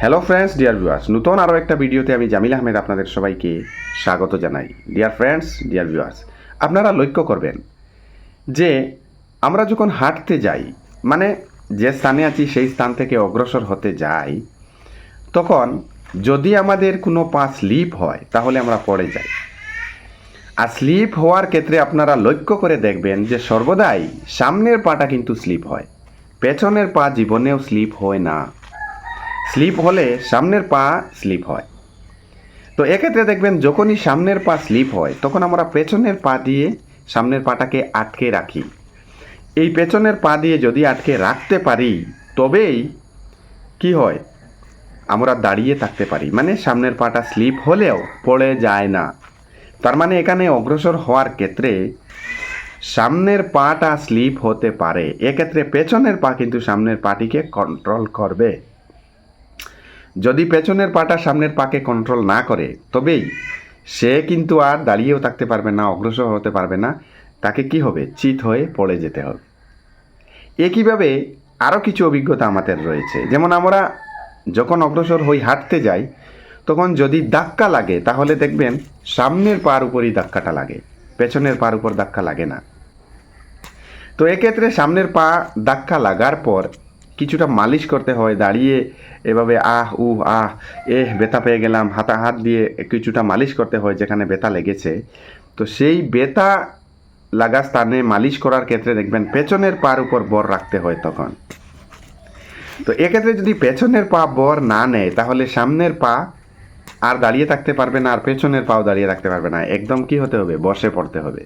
Hello friends dear viewers নতুন আরও একটা ভিডিওতে আমি জামিল আহমেদ আপনাদের সবাইকে স্বাগত জানাই। ডিয়ার ফ্রেন্ডস ডিয়ার ভিউয়ার্স আপনারা লক্ষ্য করবেন যে আমরা যখন হাঁটতে যাই মানে যে স্থানে আছি সেই স্থান থেকে অগ্রসর হতে যাই, তখন যদি আমাদের কোনো পা স্লিপ হয়, তাহলে আমরা পড়ে যাই। আর স্লিপ হওয়ার ক্ষেত্রে আপনারা লক্ষ্য করে দেখবেন যে সর্বদাই সামনের পাটা কিন্তু স্লিপ হয়। পেছনের পা জীবনেও স্লিপ হয় না। স্লিপ হলে সামনের পা স্লিপ হয়। তো এক্ষেত্রে দেখবেন, যখনই সামনের পা স্লিপ হয়, তখন আমরা পেছনের পা দিয়ে সামনের পাটাকে আটকে রাখি। এই পেছনের পা দিয়ে যদি আটকে রাখতে পারি, তবেই কি হয়? আমরা দাঁড়িয়ে থাকতে পারি। মানে সামনের পাটা স্লিপ হলেও পড়ে যায় না। তার মানে এখানে অগ্রসর হওয়ার ক্ষেত্রে সামনের পাটা স্লিপ হতে পারে। এক্ষেত্রে পেছনের পা কিন্তু সামনের পাটিকে কন্ট্রোল করবে। যদি পেছনের পাটা সামনের পাকে কন্ট্রোল না করে, তবেই সে কিন্তু আর দাঁড়িয়েও থাকতে পারবে না, অগ্রসর হতে পারবে না। তাকে কি হবে? চিত হয়ে পড়ে যেতে হবে। একইভাবে আরও কিছু অভিজ্ঞতা আমাদের রয়েছে। যেমন আমরা যখন অগ্রসর হই, হাঁটতে যাই, তখন যদি ধাক্কা লাগে, তাহলে দেখবেন সামনের পার উপরই ধাক্কাটা লাগে। পেছনের পার উপর ধাক্কা লাগে না। তো এক্ষেত্রে সামনের পা ধাক্কা লাগার পর কিছুটা মালিশ করতে হয়, দাঁড়িয়ে এভাবে আহ উ আহ, এহ, ব্যথা পেয়ে গেলাম, হাতা হাত দিয়ে কিছুটা মালিশ করতে হয় যেখানে ব্যথা লেগেছে। তো সেই ব্যথা লাগা স্থানে মালিশ করার ক্ষেত্রে দেখবেন পেছনের পার উপর বর রাখতে হয় তখন। তো এক্ষেত্রে যদি পেছনের পা বর না নেয়, তাহলে সামনের পা আর দাঁড়িয়ে থাকতে পারবে না, আর পেছনের পাও দাঁড়িয়ে রাখতে পারবে না। একদম কি হতে হবে? বসে পড়তে হবে।